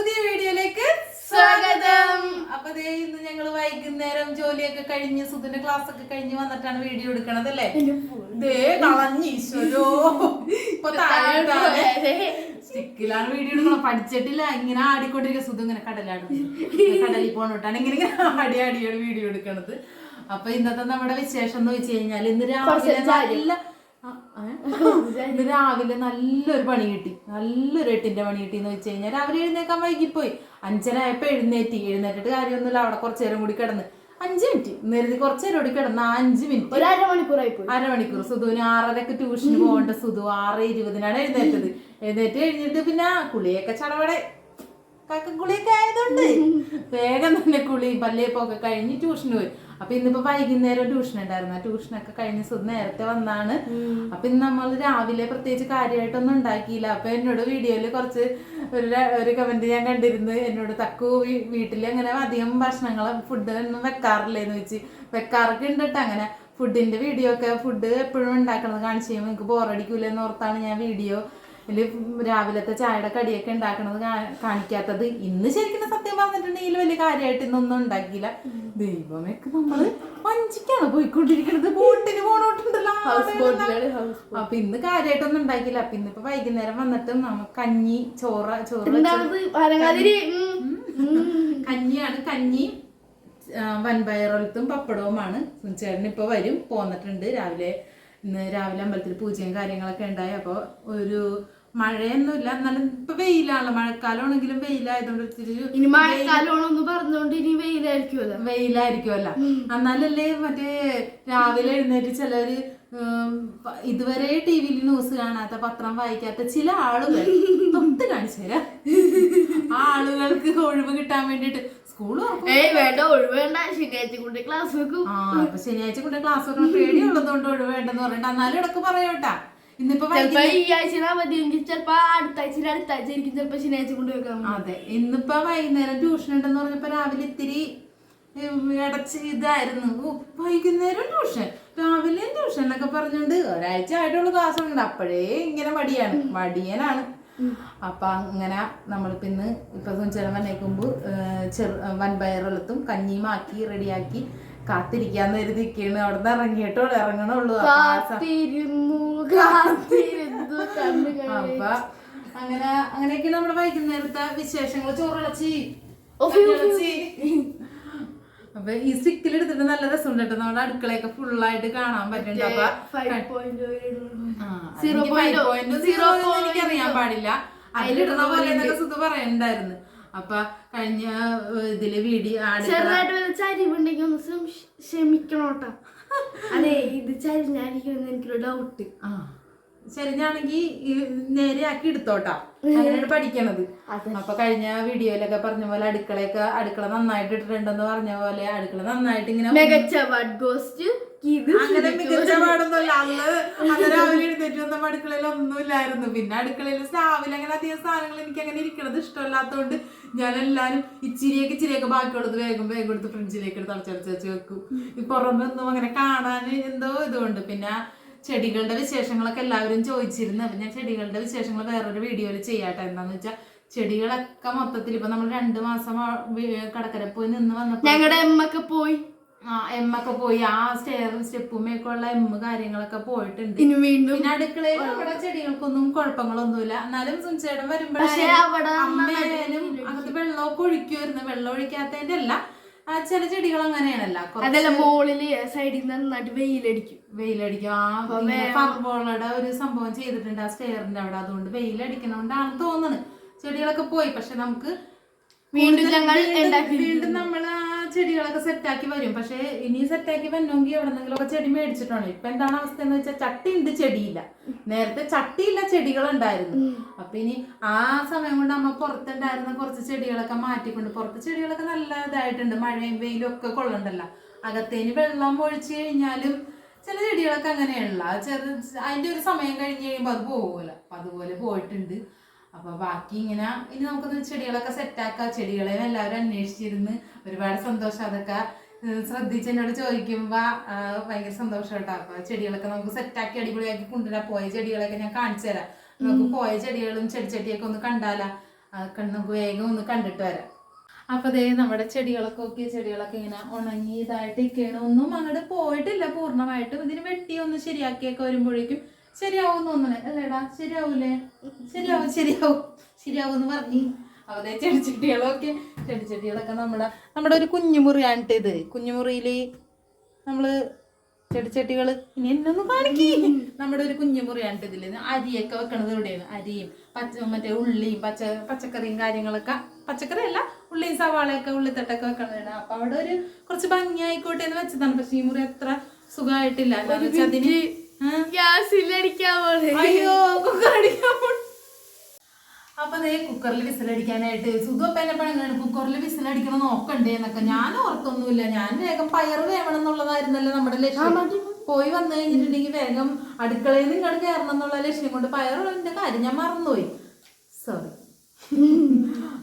പുതിയ വീഡിയോയിലേക്ക് സ്വാഗതം. അപ്പൊ ഇന്ന് ഞങ്ങൾ വൈകുന്നേരം ജോലിയൊക്കെ കഴിഞ്ഞ് സുധിന്റെ ക്ലാസ് ഒക്കെ കഴിഞ്ഞ് വന്നിട്ടാണ് വീഡിയോ എടുക്കണത് അല്ലേ? ദേ ഇപ്പൊ സ്റ്റിക്കിലാണ് വീഡിയോ എടുക്കണം പഠിച്ചിട്ടില്ല. ഇങ്ങനെ ആടിക്കൊണ്ടിരിക്കുക സുധു ഇങ്ങനെ കടലാടും. കടലിൽ പോണോട്ടാണ് ഇങ്ങനെ ഇങ്ങനെ ആടി ആടിയാണ് വീഡിയോ എടുക്കണത്. അപ്പൊ ഇന്നത്തെ നമ്മുടെ വിശേഷം എന്ന് വെച്ച് കഴിഞ്ഞാൽ ഇന്ന് രാവിലെ? ഇന്ന് രാവിലെ നല്ലൊരു പണി കിട്ടി. നല്ലൊരു എട്ടിന്റെ പണി കിട്ടി എന്ന് വെച്ച് കഴിഞ്ഞാൽ രാവിലെ എഴുന്നേക്കാൻ വൈകിപ്പോയി. അഞ്ചരായപ്പോ എഴുന്നേറ്റി. എഴുന്നേറ്റിട്ട് കാര്യമൊന്നുമില്ല. അവിടെ കുറച്ചു നേരം കൂടി കിടന്ന്. അഞ്ച് മിനിറ്റ്. നേരത്തെ കുറച്ചു നേരം കൂടി കിടന്ന്. അഞ്ചു മിനിറ്റ്. ഒരു അരമണിക്കൂറായി പോയി. അരമണിക്കൂർ. സുധുവിന് ആറരക്ക് ട്യൂഷന് പോകേണ്ട. സുധു ആറ് ഇരുപതിനാണ് എഴുന്നേറ്റത്. എഴുന്നേറ്റ് കഴിഞ്ഞിട്ട് പിന്നെ കുളിയൊക്കെ ചടവടെ കുളിയൊക്കെ ആയതുകൊണ്ട് വേഗം തന്നെ കുളി പല്ലിയപ്പൊക്കെ കഴിഞ്ഞ് ട്യൂഷന് പോയി. അപ്പൊ ഇന്നിപ്പോ വൈകുന്നേരം ട്യൂഷൻ ഉണ്ടായിരുന്നു ആ ട്യൂഷനൊക്കെ കഴിഞ്ഞ് സുധു നേരത്തെ വന്നാണ്. അപ്പൊ ഇന്ന് നമ്മൾ രാവിലെ പ്രത്യേകിച്ച് കാര്യമായിട്ടൊന്നും ഉണ്ടാക്കിയില്ല. അപ്പൊ എന്നോട് വീഡിയോയിൽ കുറച്ച് ഒരു ഒരു കമന്റ് ഞാൻ കണ്ടിരുന്നു. എന്നോട് തക്കു വീട്ടിൽ അങ്ങനെ അധികം ഭക്ഷണങ്ങൾ ഫുഡ് ഒന്നും വെക്കാറില്ലെന്ന് വെച്ച് വെക്കാറൊക്കെ ഉണ്ട് കേട്ടോ അങ്ങനെ ഫുഡിന്റെ വീഡിയോ ഒക്കെ ഫുഡ് എപ്പോഴും ഉണ്ടാക്കണത് കാണിച്ചു കഴിയുമ്പോൾ എനിക്ക് ബോറടിക്കൂലെന്ന് ഓർത്താണ് ഞാൻ വീഡിയോ രാവിലത്തെ ചായയുടെ കടിയൊക്കെ ഉണ്ടാക്കണത് കാണിക്കാത്തത്. ഇന്ന് ശരിക്കും സത്യം പറഞ്ഞിട്ടുണ്ടെങ്കിൽ വലിയ കാര്യമായിട്ട് ഇന്നൊന്നും ഉണ്ടാക്കിയില്ല. ദൈവമേ നമ്മൾ വഞ്ചിക്കാണ് പോയിക്കൊണ്ടിരിക്കണത്. ബോട്ടിന് പോണോട്ടുണ്ടല്ലോ അപ്പൊ ഇന്ന് കാര്യമായിട്ടൊന്നും ഉണ്ടാക്കിയില്ല. അപ്പൊ ഇന്നിപ്പോ വൈകുന്നേരം വന്നിട്ട് നമുക്ക് കഞ്ഞി ചോറ ചോറ് കഞ്ഞിയാണ്. കഞ്ഞി വൻപയറൊലത്തും പപ്പടവുമാണ്. ചേട്ടൻ ഇപ്പൊ വരും. പോന്നിട്ടുണ്ട്. രാവിലെ ഇന്ന് രാവിലെ അമ്പലത്തിൽ പൂജയും കാര്യങ്ങളൊക്കെ ഉണ്ടായി. അപ്പോൾ ഒരു മഴയൊന്നുമില്ല എന്നാലും ഇപ്പൊ വെയിലാണല്ലോ മഴക്കാലമാണെങ്കിലും വെയിലായതുകൊണ്ട് ഇത്തിരി ഇനി മഴക്കാലമാണെന്ന് പറഞ്ഞോണ്ട് ഇനി വെയിലായിരിക്കുമല്ലോ വെയിലായിരിക്കുമല്ല എന്നാലല്ലേ മറ്റേ രാവിലെ എഴുന്നേറ്റ് ചിലര് ഇതുവരെ ടി വിയിൽ ന്യൂസ് കാണാത്ത പത്രം വായിക്കാത്ത ചില ആളുകൾ തൊട്ട് കാണിച്ചു തരാം. ആ ആളുകൾക്ക് ഒഴിവ് കിട്ടാൻ വേണ്ടിട്ട് വേണ്ട. ശനിയാഴ്ച കൊണ്ട് ക്ലാസ് വെക്കും. ആ ശനിയാഴ്ച ക്ലാസ് വെക്കണം. കൊണ്ട് ഒഴിവ് വേണ്ടെന്ന് പറഞ്ഞിട്ട് എന്നാലും ഇടയ്ക്ക് പറയോട്ടാ ഇന്നിപ്പോ ചിലപ്പോ വൈകുന്നേരം ഈ ആഴ്ച അവധിയെങ്കിൽ ചിലപ്പോ അടുത്ത ആഴ്ച അടുത്ത ആഴ്ച ആയിരിക്കും ചിലപ്പോ ശനിയാഴ്ച കൊണ്ട് വെക്കാം അതെ ഇന്നിപ്പോ വൈകുന്നേരം ട്യൂഷൻ ഉണ്ടെന്ന് പറഞ്ഞപ്പോ രാവിലെ ഇത്തിരി ഉം, അടച്ച് ഇതായിരുന്നു. വൈകുന്നേരം ട്യൂഷൻ രാവിലെ ട്യൂഷൻ എന്നൊക്കെ പറഞ്ഞുകൊണ്ട് ഒരാഴ്ച ആയിട്ടുള്ള ക്ലാസ് ഉണ്ട് അപ്പോഴേ ഇങ്ങനെ മടിയാണ്. മടിയനാണ്. അപ്പൊ അങ്ങനെ നമ്മൾ പിന്നെ ഇപ്പൊ ചില വന്നേക്കുമ്പോ ചെറു വൻപയറെളുത്തും കഞ്ഞിയുമാക്കി റെഡിയാക്കി കാത്തിരിക്കാന്ന് കരുതിക്കാണ് അവിടെ നിന്ന് ഇറങ്ങിയിട്ടോ? ഇറങ്ങണുള്ളൂ. അപ്പൊ കാത്തിരുന്നു കാത്തിരുന്നു അപ്പൊ അങ്ങനെ അങ്ങനെയൊക്കെ നമ്മുടെ വൈകുന്നേരത്തെ വിശേഷങ്ങൾ ചോറിളച്ചി അപ്പൊ ഈ സ്റ്റിക്കിൽ എടുത്തിട്ട് നല്ല രസം കേട്ടോ. നമ്മുടെ അടുക്കളയൊക്കെ ഫുൾ ആയിട്ട് കാണാൻ പറ്റുന്നുണ്ട്. അപ്പൊ എനിക്കറിയാൻ പാടില്ല. അതിലിടുന്ന പോലെ എന്നൊക്കെ സുധ പറയണ്ടായിരുന്നു അപ്പൊ കഴിഞ്ഞ ഇതിൽ വീഡിയോ ചെറുതായിട്ട് വല്ല ചരിവുണ്ടെങ്കിൽ ഒന്ന് ക്ഷമി- ക്ഷമിക്കണോട്ടാ അതെ ഇത് ചരിഞ്ഞായിരിക്കും എനിക്കൊരു ഡൗട്ട് ആ. ശരിയാണെങ്കി നേരെ ആക്കി എടുത്തോട്ടാ. അങ്ങനെയാണ് പഠിക്കണത്. അപ്പൊ കഴിഞ്ഞ വീഡിയോയിലൊക്കെ പറഞ്ഞ പോലെ അടുക്കളയൊക്കെ അടുക്കള നന്നായിട്ട് ഇട്ടിട്ടുണ്ടെന്ന് പറഞ്ഞ പോലെ അടുക്കള നന്നായിട്ട് ഇങ്ങനെ മികച്ച അങ്ങനെ മികച്ച പാടൊന്നുമല്ല. അന്ന് അന്ന് രാവിലെ എഴുന്നേറ്റ് വന്ന അടുക്കളയിൽ ഒന്നുമില്ലായിരുന്നു. പിന്നെ അടുക്കളയിൽ രാവിലെ അങ്ങനെ അധികം സാധനങ്ങൾ എനിക്ക് അങ്ങനെ ഇരിക്കണത് ഇഷ്ടമല്ലാത്തതുകൊണ്ട് ഞാൻ എല്ലാരും ഇച്ചിരിയൊക്കെ ഇച്ചിരിയൊക്കെ ബാക്കിയുള്ളത് വേഗം വേഗം എടുത്ത് ഫ്രിഡ്ജിലേക്ക് എടുത്ത് അടച്ചടച്ച് വെക്കും. ഈ പുറമെ ഒന്നും അങ്ങനെ കാണാൻ എന്തോ ഇതുകൊണ്ട് പിന്നെ ചെടികളുടെ വിശേഷങ്ങളൊക്കെ എല്ലാവരും ചോദിച്ചിരുന്നു. അപ്പൊ ഞാൻ ചെടികളുടെ വിശേഷങ്ങൾ വേറൊരു വീഡിയോയിൽ ചെയ്യാട്ടെ. എന്താന്ന് വെച്ചാൽ ചെടികളൊക്കെ മൊത്തത്തിൽ ഇപ്പൊ നമ്മൾ രണ്ട് മാസം കടക്കര പോയി നിന്ന് വന്നപ്പോ ഞങ്ങളുടെ എമ്മൊക്കെ പോയി. ആ എമ്മൊക്കെ പോയി. ആ സ്റ്റെയറും സ്റ്റെപ്പുമൊക്കെ ഉള്ള എമ്മ് കാര്യങ്ങളൊക്കെ പോയിട്ടുണ്ട്. പിന്നെ അടുക്കളയിൽ അവിടെ ചെടികൾക്കൊന്നും കുഴപ്പങ്ങളൊന്നുമില്ല. എന്നാലും സുനിച്ചേട്ടൻ വരുമ്പോഴേ അമ്മയായാലും അകത്ത് വെള്ളമൊക്കെ ഒഴിക്കുമായിരുന്നു വെള്ളം ഒഴിക്കാത്തതിന്റെ അല്ല. ആ ചില ചെടികൾ അങ്ങനെയാണല്ല. അതല്ല മോളിൽ സൈഡിൽ നിന്ന് നന്നായിട്ട് വെയിലടിക്കും. വെയിലടിക്കും. ആ ഫർബോളയുടെ ഒരു സംഭവം ചെയ്തിട്ടുണ്ട് ആ സ്റ്റെയറിന്റെ അവിടെ. അതുകൊണ്ട് വെയിലടിക്കണോണ്ടാണ് തോന്നുന്നത് ചെടികളൊക്കെ പോയി. പക്ഷെ നമുക്ക് വീണ്ടും ഞങ്ങൾ വീണ്ടും- ചെടികളൊക്കെ സെറ്റാക്കി വരും. പക്ഷെ ഇനി സെറ്റാക്കി വരണമെങ്കിൽ എവിടെന്നെങ്കിലും ഒക്കെ ചെടി മേടിച്ചിട്ടാണ്. ഇപ്പൊ എന്താണ് അവസ്ഥ എന്ന് വെച്ചാൽ ചട്ടി ഉണ്ട് ചെടിയില്ല. നേരത്തെ ചട്ടിയില്ല ചെടികൾ ഉണ്ടായിരുന്നു അപ്പൊ ഇനി ആ സമയം കൊണ്ട് അമ്മ പുറത്തുണ്ടായിരുന്ന കുറച്ച് ചെടികളൊക്കെ മാറ്റിക്കൊണ്ട് പുറത്ത് ചെടികളൊക്കെ നല്ല ഇതായിട്ടുണ്ട്. മഴയും വെയിലും ഒക്കെ കൊള്ളണ്ടല്ലോ. അകത്തേന് വെള്ളം ഒഴിച്ചു കഴിഞ്ഞാലും ചില ചെടികളൊക്കെ അങ്ങനെയുള്ള ചെറു അതിന്റെ ഒരു സമയം കഴിഞ്ഞ് കഴിയുമ്പോൾ അത് പോകൂല അപ്പൊ അതുപോലെ പോയിട്ടുണ്ട്. അപ്പൊ ബാക്കി ഇങ്ങനെ ഇനി നമുക്കൊന്ന് ചെടികളൊക്കെ സെറ്റാക്കാം ചെടികളെ എല്ലാവരും അന്വേഷിച്ചിരുന്ന് ഒരുപാട് സന്തോഷം. അതൊക്കെ ശ്രദ്ധിച്ച് എന്നോട് ചോദിക്കുമ്പോ ഭയങ്കര സന്തോഷം കേട്ടോ. അപ്പൊ ചെടികളൊക്കെ നമുക്ക് സെറ്റാക്കി അടിപൊളിയാക്കി കൊണ്ടുവരാം. പോയ ചെടികളൊക്കെ ഞാൻ കാണിച്ചു തരാം. നമുക്ക് പോയ ചെടികളും ചെടിച്ചട്ടിയൊക്കെ ഒന്ന് കണ്ടാലാ? അതൊക്കെ നമുക്ക് വേഗം ഒന്ന് കണ്ടിട്ട് വരാം. അപ്പൊ ദേ നമ്മുടെ ചെടികളൊക്കെ ഒക്കെ ചെടികളൊക്കെ ഇങ്ങനെ ഉണങ്ങി ഇതായിട്ട് ഇരിക്കുകയാണ് ഒന്നും അങ്ങോട്ട് പോയിട്ടില്ല. പൂർണമായിട്ടും ഇതിന് വെട്ടി ഒന്ന് ശരിയാക്കിയൊക്കെ വരുമ്പോഴേക്കും ശരിയാവും തോന്നണേ. അല്ലേടാ? ശരിയാവൂലേ? ശരിയാവും ശരിയാവും. ശരിയാവും എന്ന് പറഞ്ഞു. അവിടെ ചെടിച്ചെടികളൊക്കെ ചെടിച്ചെടികളൊക്കെ നമ്മുടെ നമ്മുടെ ഒരു കുഞ്ഞുമുറിയാണ് ഇത്. കുഞ്ഞുമുറിയിൽ നമ്മൾ ചെടിച്ചട്ടികൾ ഇനി എന്നൊന്നും കാണിക്കേ. നമ്മുടെ ഒരു കുഞ്ഞുമുറിയാണ് ഇതിൽ അരിയൊക്കെ വെക്കണത് ഇവിടെയാണ്. അരിയും പച്ച മറ്റേ ഉള്ളിയും പച്ച പച്ചക്കറിയും കാര്യങ്ങളൊക്കെ പച്ചക്കറി അല്ല ഉള്ളിയും സവാളയൊക്കെ ഉള്ളിത്തട്ടൊക്കെ വെക്കണതാണ്. അപ്പൊ അവിടെ ഒരു കുറച്ച് ഭംഗിയായിക്കോട്ടെ എന്ന് വെച്ചതാണ്. പക്ഷെ ഈ മുറി അത്ര സുഖമായിട്ടില്ല. അതിന്? ഗ്യാസിലടിക്കാൻ പോലെ അയ്യോ കുക്കർ അടിക്കാൻ പോണു. അപ്പൊ ദേ കുക്കറിൽ വിസിലടിക്കാനായിട്ട് സുഖം എന്നെ പഴങ്ങാണ് കുക്കറിൽ വിസിലടിക്കണം നോക്കണ്ടേ എന്നൊക്കെ. ഞാൻ ഓർത്തൊന്നുമില്ല ഞാൻ വേഗം പയർ വേവണം എന്നുള്ളതായിരുന്നല്ലോ നമ്മുടെ ലക്ഷ്യം. പോയി വന്നു കഴിഞ്ഞിട്ടുണ്ടെങ്കിൽ വേഗം അടുക്കളയിൽ നിന്ന് ഇങ്ങോട്ട് കയറണം എന്നുള്ള ലക്ഷ്യം കൊണ്ട് പയറുള്ളതിന്റെ കാര്യം ഞാൻ മറന്നുപോയി. സോറി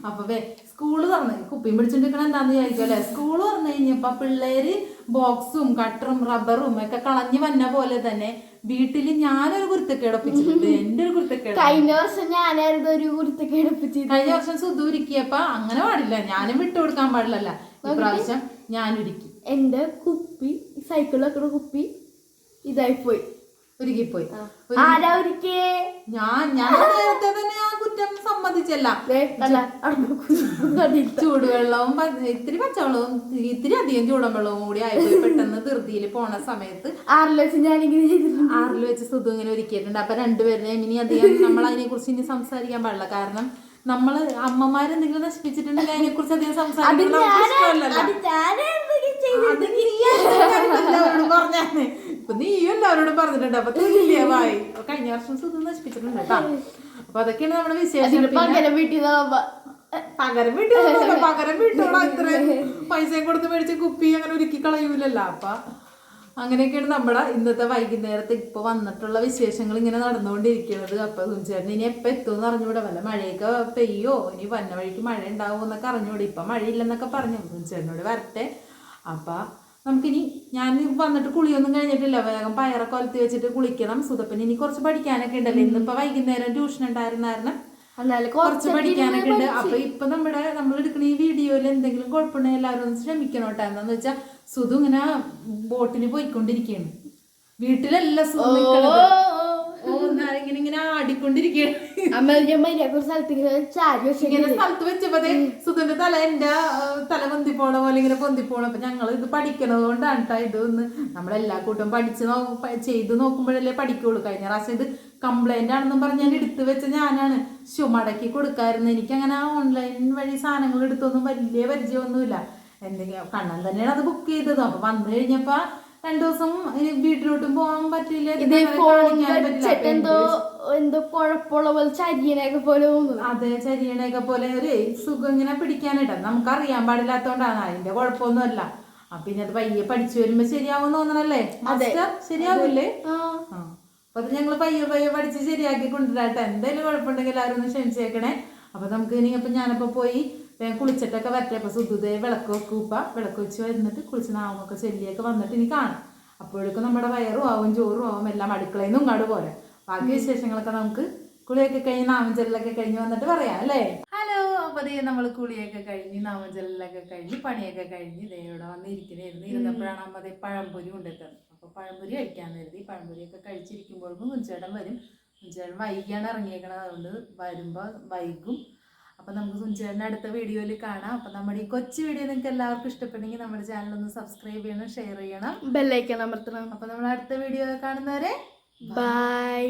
അപ്പൊ വേ സ്കൂൾ തുറന്ന് കുപ്പിയും പിടിച്ചിട്ടിരിക്കണ എന്താന്ന് വിചാരിക്കും അല്ലെ? സ്കൂൾ തുറന്നു കഴിഞ്ഞപ്പോ പിള്ളേര് ബോക്സും കട്ടറും റബ്ബറും ഒക്കെ കളഞ്ഞു വന്ന പോലെ തന്നെ വീട്ടിൽ ഞാനൊരു കുരുത്തക്കേട് ഒപ്പിച്ചിട്ടുണ്ട്. എന്റെ ഒരു കുരുത്തക്കേട്. കഴിഞ്ഞ വർഷം ഞാനായിരുന്നു ഒരു കുരുത്തൊക്കെ എടുപ്പിച്ചത് കഴിഞ്ഞ വർഷം സുധൂരിക്കിയപ്പോ അങ്ങനെ പാടില്ല. ഞാനും വിട്ടു കൊടുക്കാൻ പാടില്ലല്ല. ഇപ്രാവശ്യം ഞാനൊരുക്കി എന്റെ കുപ്പി സൈക്കിൾ വെക്കണ കുപ്പി ഇതായി പോയി ഒരുക്കിപ്പോയി ആരാ ഞാൻ ഞാൻ നേരത്തെ തന്നെ കുറ്റം സമ്മതിച്ചല്ല. ചൂടുവെള്ളവും ഇത്തിരി പച്ചവെള്ളവും ഇത്തിരി അധികം ചൂടൻ വെള്ളവും കൂടി ആയിപ്പോയി പെട്ടെന്ന് ധൃതിയിൽ പോണ സമയത്ത് ആറിൽ വെച്ച് ഞാനിങ്ങനെ ആറിൽ വെച്ച് സുധു ഇങ്ങനെ ഒരുക്കിയിട്ടുണ്ട്. അപ്പൊ രണ്ടുപേരുടെയും ഇനി അധികം നമ്മൾ അതിനെ കുറിച്ച് ഇനി സംസാരിക്കാൻ പാടില്ല. കാരണം നമ്മൾ അമ്മമാരെന്തെങ്കിലും നശിപ്പിച്ചിട്ടുണ്ടെങ്കിൽ അതിനെ കുറിച്ച് അധികം സംസാരിക്കും ഇപ്പൊ നീയും എല്ലാവരോടും പറഞ്ഞിട്ടുണ്ട്. അപ്പൊ കഴിഞ്ഞ വർഷം സുധു നശിപ്പിച്ചിട്ടുണ്ട് കേട്ടോ. അപ്പൊ അതൊക്കെയാണ് നമ്മുടെ വിശേഷം പകരം വീട്ടിൽ പകരം വീട്ടിൽ പകരം വീട്ടോടാ ഇത്രയും പൈസയും കൊടുത്ത് മേടിച്ച് കുപ്പി അങ്ങനെ ഒരുക്കി കളയൂലല്ലോ. അപ്പൊ അങ്ങനെയൊക്കെയാണ് നമ്മുടെ ഇന്നത്തെ വൈകുന്നേരത്തെ ഇപ്പൊ വന്നിട്ടുള്ള വിശേഷങ്ങൾ ഇങ്ങനെ നടന്നുകൊണ്ടിരിക്കുന്നത്. അപ്പൊ സുഞ്ചേട്ടൻ ഇനി എപ്പോ എത്തുമെന്ന് അറിഞ്ഞൂടെ? വല്ല മഴയൊക്കെ പെയ്യോ? ഇനി വന്ന വഴിക്ക് മഴ ഉണ്ടാവുമോ എന്നൊക്കെ അറിഞ്ഞൂടെ? ഇപ്പൊ മഴയില്ലെന്നൊക്കെ പറഞ്ഞു. സുഞ്ചേട്ടനോട് വരട്ടെ. അപ്പൊ നമുക്കിനി ഞാൻ വന്നിട്ട് കുളിയൊന്നും കഴിഞ്ഞിട്ടില്ല. വേഗം പയറൊക്കെ ഒലത്തി വെച്ചിട്ട് കുളിക്കണം. സുതപ്പിന് ഇനി കുറച്ച് പഠിക്കാനൊക്കെ ഉണ്ടല്ലോ. ഇന്നിപ്പോ വൈകുന്നേരം ട്യൂഷൻ ഉണ്ടായിരുന്ന കാരണം കുറച്ച് പഠിക്കാനൊക്കെ ഉണ്ട്. അപ്പൊ ഇപ്പൊ നമ്മുടെ നമ്മൾ എടുക്കുന്ന ഈ വീഡിയോയിൽ എന്തെങ്കിലും കുഴപ്പമുണ്ടെങ്കിൽ എല്ലാവരും ഒന്ന് ശ്രമിക്കണം കേട്ടോ എന്താന്ന് വെച്ചാ സുധു ഇങ്ങനെ ബോട്ടിന് പോയിക്കൊണ്ടിരിക്കുകയാണ്. വീട്ടിലല്ല സുധു. ഇങ്ങനെ ആടിക്കൊണ്ടിരിക്കുകയാണ്. സ്ഥലത്ത് ഇങ്ങനെ ചാരി വെച്ചു ഇങ്ങനെ സ്ഥലത്ത് വെച്ചപ്പോ ദേ തല എന്റെ തല പൊന്തിപ്പോണ പോലെ ഇങ്ങനെ പൊന്തിപ്പോണ. അപ്പൊ ഞങ്ങൾ ഇത് പഠിക്കണത് കൊണ്ടാണ് കേട്ടോ ഇത് ഒന്ന് നമ്മളെല്ലാ കൂട്ടും പഠിച്ച് ചെയ്ത് നോക്കുമ്പോഴല്ലേ പഠിക്കുള്ളൂ. കഴിഞ്ഞ പ്രാവശ്യം ഇത് കംപ്ലൈന്റ് ആണെന്നും പറഞ്ഞ് ഞാൻ എടുത്തു വെച്ച ഞാനാണ്. ചുമടക്കി മടക്കി കൊടുക്കായിരുന്നു. എനിക്ക് അങ്ങനെ ഓൺലൈൻ വഴി സാധനങ്ങൾ എടുത്തൊന്നും വലിയ പരിചയമൊന്നുമില്ല. എന്തെങ്കിലും കണ്ണൻ തന്നെയാണ് അത് ബുക്ക് ചെയ്തത്. അപ്പൊ വന്നു കഴിഞ്ഞപ്പോ രണ്ടു ദിവസം വീട്ടിലോട്ടും പോകാൻ പറ്റില്ല. എന്തോ എന്തോ കുഴപ്പമുള്ള പോലെ ചരിയനൊക്കെ പോലെ അതെ ചരിയണയൊക്കെ പോലെ. ഒരു സുഖം ഇങ്ങനെ പിടിക്കാനിട്ട നമുക്ക് അറിയാൻ പാടില്ലാത്തോണ്ടാണ് അതിന്റെ കുഴപ്പമൊന്നുമല്ല. അപ്പൊ പിന്നെ അത് പയ്യെ പഠിച്ചു വരുമ്പോ ശരിയാവും തോന്നണല്ലേ? മാസ്റ്റർ ശരിയാവില്ലേ അപ്പൊ അത് ഞങ്ങൾ പയ്യെ പയ്യെ പഠിച്ച് ശരിയാക്കി കൊണ്ടുവരാട്ടെ. എന്തെങ്കിലും കുഴപ്പമുണ്ടെങ്കിൽ എല്ലാവരും ഒന്ന് ക്ഷമിച്ചേക്കണേ. അപ്പൊ നമുക്ക് ഇനി അപ്പൊ ഞാനപ്പോ പോയി വേഗം കുളിച്ചിട്ടൊക്കെ വരട്ടെ. അപ്പോൾ വിളക്ക് വെക്കൂപ്പ വിളക്ക് വെച്ച് വരുന്നിട്ട് കുളിച്ച് നാമൊക്കെ ചെല്ലിയൊക്കെ വന്നിട്ട് ഇനി കാണാം. അപ്പോഴേക്കും നമ്മുടെ വയറും ആവും ചോറും ആവും എല്ലാം അടുക്കളയിൽ നിന്നും ഇങ്ങോട്ട് പോരാ. ബാക്കി വിശേഷങ്ങളൊക്കെ നമുക്ക് കുളിയൊക്കെ കഴിഞ്ഞ് നാമഞ്ചലിലൊക്കെ കഴിഞ്ഞ് വന്നിട്ട് പറയാം അല്ലേ? ഹലോ അപ്പോൾ ദേ നമ്മൾ കുളിയൊക്കെ കഴിഞ്ഞ് നാമഞ്ചലിലൊക്കെ കഴിഞ്ഞ് പണിയൊക്കെ കഴിഞ്ഞ് ദേ ഇവിടെ വന്നിരിക്കണായിരുന്നു ഇരുന്നപ്പോഴാണ് അമ്മ ദേ പഴംപൊരി കൊണ്ടുത്തത് അപ്പോൾ പഴംപൊരി കഴിക്കാൻ കരുതി പഴംപൊരിയൊക്കെ കഴിച്ചിരിക്കുമ്പോഴേക്കും കുഞ്ചേട്ടൻ വരും. കുഞ്ചേട്ടൻ വൈകിയാണ് ഇറങ്ങിയേക്കണത്. അതുകൊണ്ട് വരുമ്പോ വൈകും. അപ്പൊ നമുക്ക് കുഞ്ചേട്ടന്റെ അടുത്ത വീഡിയോയിൽ കാണാം. അപ്പോൾ നമ്മുടെ ഈ കൊച്ചു വീഡിയോ നിങ്ങൾക്ക് എല്ലാവർക്കും ഇഷ്ടപ്പെട്ടെങ്കിൽ നമ്മുടെ ചാനൽ ഒന്ന് സബ്സ്ക്രൈബ് ചെയ്യണം ഷെയർ ചെയ്യണം. ബെല്ലൈക്കൺ അമർത്തണം. അപ്പോൾ നമ്മൾ അടുത്ത വീഡിയോ കാണുന്നവരെ ബൈ